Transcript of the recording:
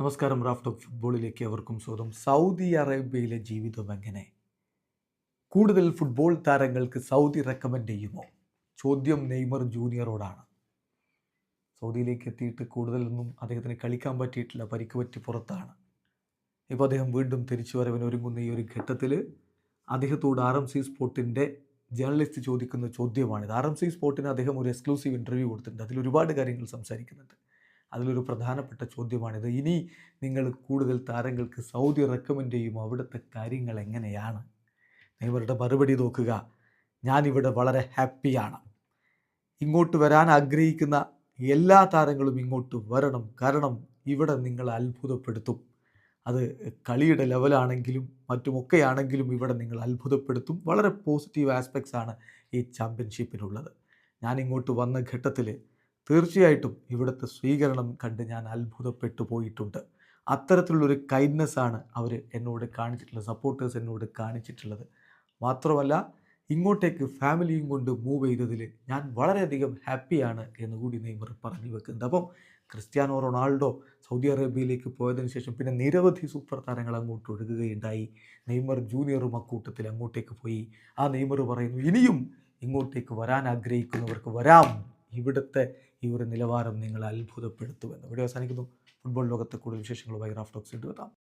നമസ്കാരം raft of ഫുട്ബോളിലേക്ക് അവർക്കും സ്വാഗതം. സൗദി അറേബ്യയിലെ ജീവിതം എങ്ങനെ കൂടുതൽ ഫുട്ബോൾ താരങ്ങൾക്ക് സൗദി റെക്കമെൻഡ് ചെയ്യുമോ? ചോദ്യം നെയ്മർ ജൂനിയറോടാണ്. സൗദിയിലേക്ക് എത്തിയിട്ട് കൂടുതലൊന്നും അദ്ദേഹത്തിന് കളിക്കാൻ പറ്റിയിട്ടില്ല പരിക്ക് പറ്റി പുറത്താണ്. ഇപ്പോൾ അദ്ദേഹം വീണ്ടും തിരിച്ചു വരവിന് ഒരുങ്ങുന്ന ഈ ഒരു ഘട്ടത്തിൽ അദ്ദേഹത്തോട് ആർ എം സി സ്പോർട്ടിന്റെ ജേർണലിസ്റ്റ് ചോദിക്കുന്ന ചോദ്യമാണിത്. ആർ എം സി സ്പോർട്ടിന് അദ്ദേഹം ഒരു എക്സ്ക്ലൂസീവ് ഇന്റർവ്യൂ കൊടുത്തിട്ടുണ്ട്. അതിൽ ഒരുപാട് കാര്യങ്ങൾ സംസാരിക്കുന്നുണ്ട്. അതിലൊരു പ്രധാനപ്പെട്ട ചോദ്യമാണിത്. ഇനി നിങ്ങൾ കൂടുതൽ താരങ്ങൾക്ക് സൗദി റെക്കമെൻഡ് ചെയ്യും അവിടുത്തെ കാര്യങ്ങൾ എങ്ങനെയാണ്? നെയ്മറുടെ മറുപടി നോക്കുക. ഞാനിവിടെ വളരെ ഹാപ്പിയാണ്. ഇങ്ങോട്ട് വരാൻ ആഗ്രഹിക്കുന്ന എല്ലാ താരങ്ങളും ഇങ്ങോട്ട് വരണം. കാരണം ഇവിടെ നിങ്ങൾ അത്ഭുതപ്പെടുത്തും. അത് കളിയുടെ ലെവലാണെങ്കിലും മറ്റുമൊക്കെ ആണെങ്കിലും ഇവിടെ നിങ്ങൾ അത്ഭുതപ്പെടുത്തും. വളരെ പോസിറ്റീവ് ആസ്പെക്ട്സ് ആണ് ഈ ചാമ്പ്യൻഷിപ്പിനുള്ളത്. ഞാൻ ഇങ്ങോട്ട് വന്ന ഘട്ടത്തിൽ തീർച്ചയായിട്ടും ഇവിടുത്തെ സ്വീകരണം കണ്ട് ഞാൻ അത്ഭുതപ്പെട്ടു പോയിട്ടുണ്ട്. അത്തരത്തിലുള്ളൊരു കൈൻഡ്നെസ് ആണ് അവർ എന്നോട് കാണിച്ചിട്ടുള്ളത് സപ്പോർട്ടേഴ്സ് എന്നോട് കാണിച്ചിട്ടുള്ളത്. മാത്രമല്ല ഇങ്ങോട്ടേക്ക് ഫാമിലിയും കൊണ്ട് മൂവ് ചെയ്തതിൽ ഞാൻ വളരെയധികം ഹാപ്പിയാണ് എന്ന് കൂടി നെയ്മർ പറഞ്ഞു വെക്കുന്നുണ്ട്. അപ്പം ക്രിസ്ത്യാനോ റൊണാൾഡോ സൗദി അറേബ്യയിലേക്ക് പോയതിന് ശേഷം പിന്നെ നിരവധി സൂപ്പർ താരങ്ങൾ അങ്ങോട്ട് ഒഴുകുകയുണ്ടായി. നെയ്മർ ജൂനിയറും അക്കൂട്ടത്തിൽ അങ്ങോട്ടേക്ക് പോയി. ആ നെയ്മർ പറയുന്നു ഇനിയും ഇങ്ങോട്ടേക്ക് വരാൻ ആഗ്രഹിക്കുന്നവർക്ക് വരാം. ഇവിടുത്തെ ഈ ഒരു നിലവാരം നിങ്ങളെ അത്ഭുതപ്പെടുത്തുമെന്ന്. ഇവിടെ അവസാനിക്കുന്നു. ഫുട്ബോൾ ലോകത്തെ കൂടുതൽ വിശേഷങ്ങളുമായി റാഫ്റ്റോക്സ് എത്താം.